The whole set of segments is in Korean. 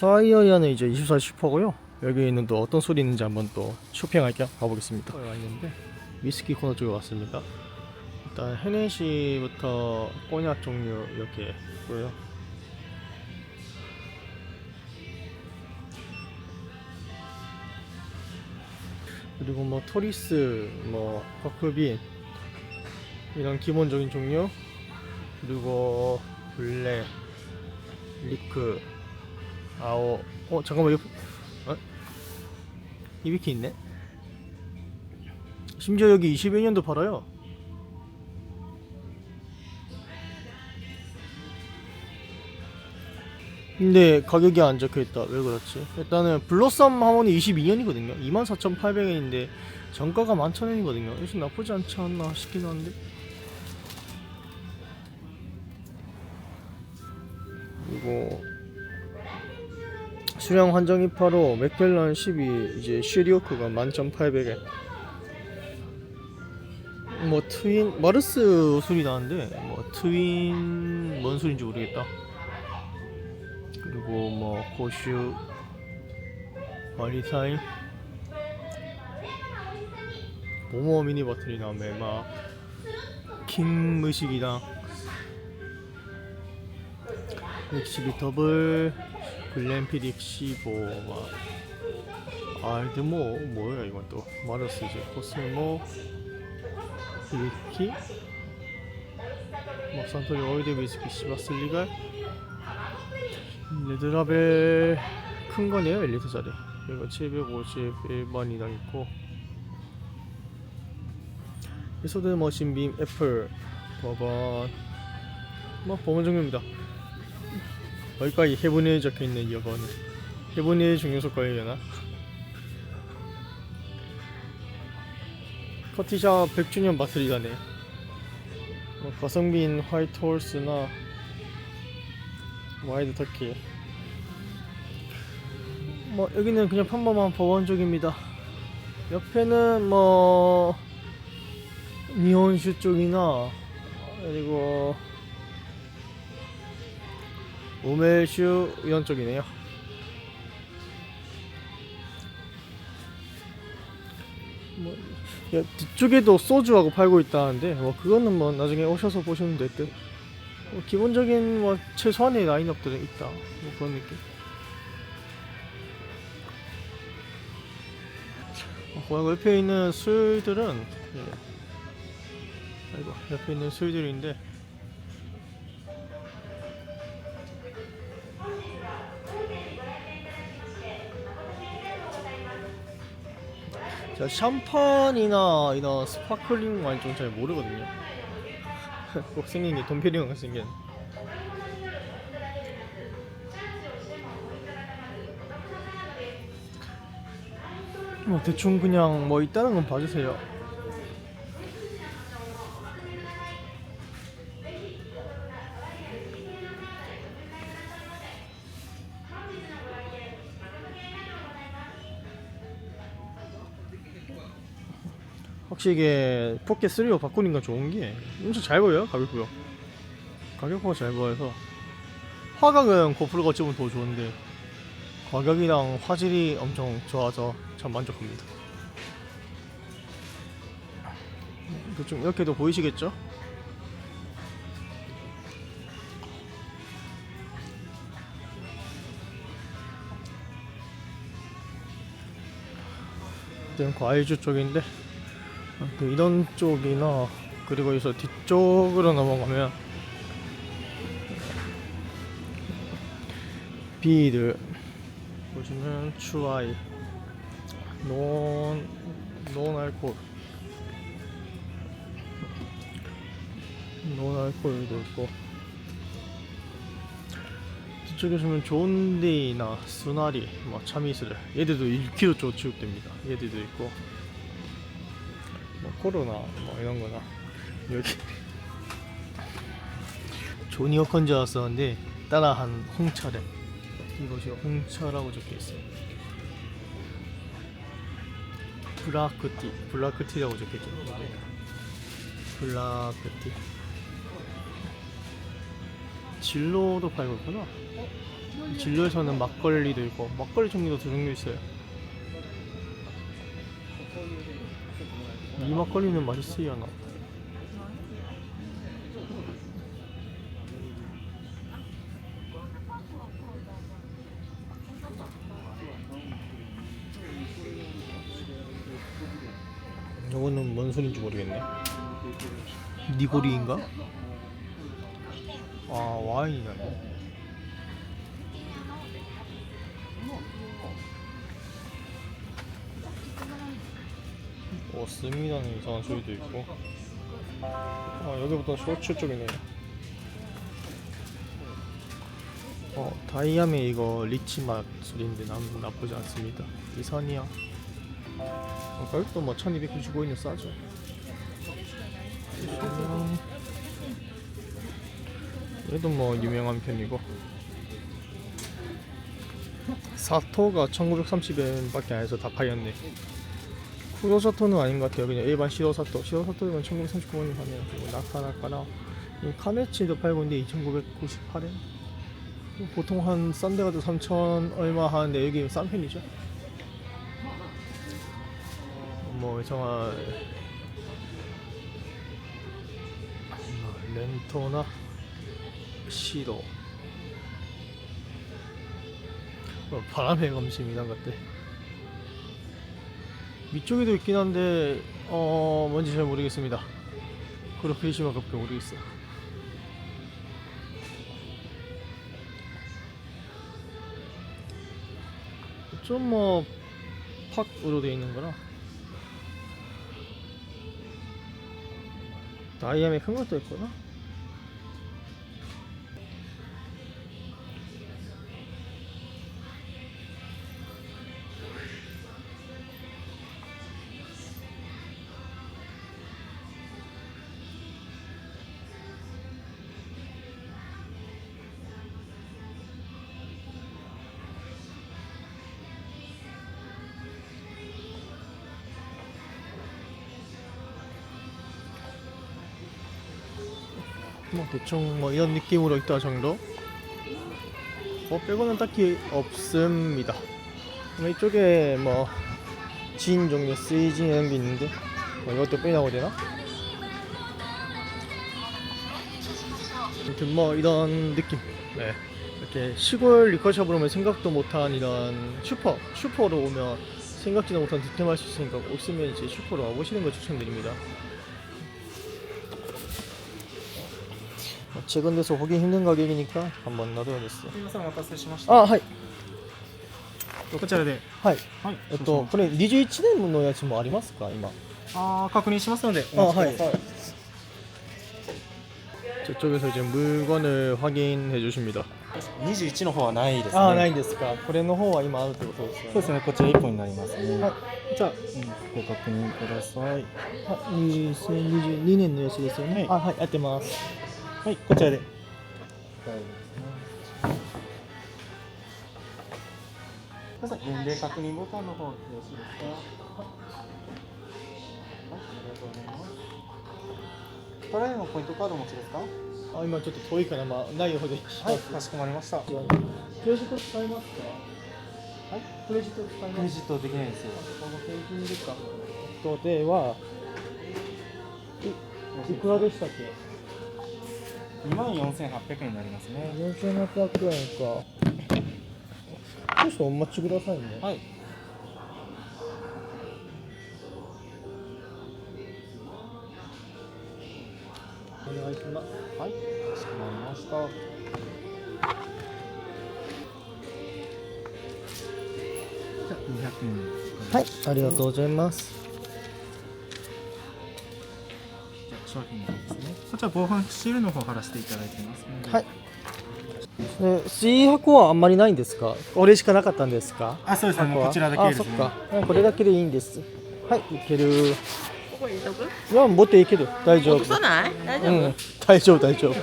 타이어야는 이제 24 슈퍼고요. 여기 있는 또 어떤 소리 있는지 한번 또 쇼핑할 겸 가보겠습니다. 와 있는데 위스키 코너 쪽에 왔습니다. 일단 헤네시부터 꼬냑 종류 이렇게 있고요. 그리고 뭐 토리스, 뭐 버크빈 이런 기본적인 종류 그리고 블랙, 리크, 아오. 어 잠깐만 이거 어? 이비키 있네. 심지어 여기 21년도 팔아요. 근데 가격이 안 적혀 있다. 왜 그렇지? 일단은 블러썸 하모니 22년이거든요. 24,800엔인데 정가가 11,000엔이거든요. 요즘 나쁘지 않지 않나 싶긴 한데. 그리고 수량 한정 2파로 맥펠란 12 이제 슈리오크가 11,800엔. 뭐 트윈 마르스 소리 나는데 뭐 트윈 뭔 소리인지 모르겠다. 그리고 뭐 고슈 마리사임 모모 미니 버튼이나 메마 킹 무식이랑 엑시비 더블 글램피딕 15 막 알드모 뭐야 이건 또? 마르스 이제 코스모 이키? 뭐 산토리 오이드 위스키 시바슬리갈 레드라벨 큰 거네요 엘리트짜리 이거 751번이랑 있고. 에소드 머신빔 애플. 버번 뭐 버번 종류입니다 여기까지 해븐에 적혀있는 이거는 해븐의 중요속과이려나? 커티샵 100주년 마트리가네. 뭐 가성빈 화이트 홀스나 와이드 터키. 뭐 여기는 그냥 평범한 법원 쪽입니다. 옆에는 뭐 니혼슈 쪽이나 그리고 우멜슈 이런 쪽이네요. 뭐 야, 뒤쪽에도 소주하고 팔고 있다는데 뭐 그거는 뭐 나중에 오셔서 보시면 될 듯. 뭐 기본적인 뭐 최소한의 라인업들은 있다. 뭐 그런 느낌. 어, 그 옆에 있는 술들은 예. 아이고 옆에 있는 술들인데 제가 샴판이나 이런 스파클링 와인 좀 잘 모르거든요. 꼭 생긴 게 돈페리형 같이 생긴. 뭐 대충 그냥 뭐 있다는 건 봐주세요 확실히 이게 포켓 3로 바꾸니까 좋은 게 엄청 잘 보여요 가볍고요 가격표가 잘 보여서. 화각은 고프로가 찍으면 더 좋은데 가격이랑 화질이 엄청 좋아서 참 만족합니다. 대충 이렇게도 보이시겠죠? 이건 과일주 쪽인데 그 이런 쪽이나 그리고 여기서 뒤쪽으로 넘어가면 비들 보시면 추아이 논, 논 알코올 논 알코올도 있고 뒤쪽에 보시면 존데이나 수나리 뭐 차미스를 얘들도 1kg 쪽 취급됩니다. 얘들도 있고 뭐 코로나 뭐 이런 거나. 여기. 조니 어컨 줄 알았었는데 따라한 홍차래. 이것이 홍차라고 적혀 있어요. 블라크티 블라크티라고 적혀 있죠. 블라크티. 진로도 팔고 있구나. 진로에서는 막걸리도 있고 막걸리 종류도 두 종류 있어요. 이 막걸리는 맛있으려나? 이거는 뭔 소린지 모르겠네. 니고리인가? 아 와인이네. 오 씁니다는 이상한 소리도 있고. 아 여기부터 쇼츠 쪽이네. 어 다이아메 이거 리치 맛 술인데 남 나쁘지 않습니다. 이선이야. 어, 가격도 뭐 1295엔이 싸죠. 얘도 뭐 유명한 편이고 사토가 1930엔 밖에 안 해서 다 팔렸네 쿠로사토는 아닌 것 같아요. 그냥 일반 시로사토. 시로사토면 1939원이 하네요. 그리고 나카나카나. 이 카네치도 팔고 있는데 2998엔 보통 한 싼 데 가 도 3천 얼마 하는데 여기 싼 편이죠? 뭐 정말 뭐 렌토나 시로. 뭐 바람의 검심 이런 것들 위쪽에도 있긴 한데 어 뭔지 잘 모르겠습니다. 그렇게 심하게 모르겠어 좀뭐 팍으로 되어 있는 거라. 다이아메 큰 것도 있구나 뭐 대충 뭐 이런 느낌으로 있다 정도? 뭐 빼고는 딱히 없습니다. 뭐 이쪽에 뭐 진 종류 쓰이진 이런 게 있는데 뭐 이것도 빼나고 되나? 아무튼 뭐 이런 느낌. 네. 이렇게 시골 리커샵으로 오면 생각도 못한 이런 슈퍼 슈퍼로 오면 생각지도 못한 득템할 수 있으니까 없으면 이제 슈퍼로 와보시는 걸 추천드립니다 최근 돼서 보기 힘든 가격이니까 한번 놔둬야겠어 すみませんお待たせしましたあはいこちらではいはいえっとこれ21年のやつもありますか今あー確認しますのであお待ちください 저쪽에서 이제 물건을 확인해 주십니다 21の方はないですねああないですかこれの方は今あるってことですよねそうですねこちら1本になりますねはいじゃあご確認くださいは2022年のやつですよねはあはいやってます はいこちらで。年齢確認ボタンの方よろしいですか？はい、はい、ありがとうございます。トライのポイントカードお持ちですか？あ今ちょっと遠いからまあない方ではいかしこまりました。クレジット使いますかはいクレジット使います。クレジットできないですよ。この返金ですかとではいいくらでしたっけ？2万4800円になりますね。4700円か。少々お待ちくださいね。はい。お願いします。はい。かしこまりました。じゃあ200円。はい。ありがとうございます。じゃあ商品こちら防犯シールの方貼らせていただいています。のではい。で水箱はあんまりないんですか？俺しかなかったんですか？あそうです。ねこちらだけですね。あそっか。うんこれだけでいいんです。はいいける。ここに入れとく？いや持っていける大丈夫。落とさない？大丈夫、うん。大丈夫大丈夫。よ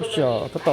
っしゃたった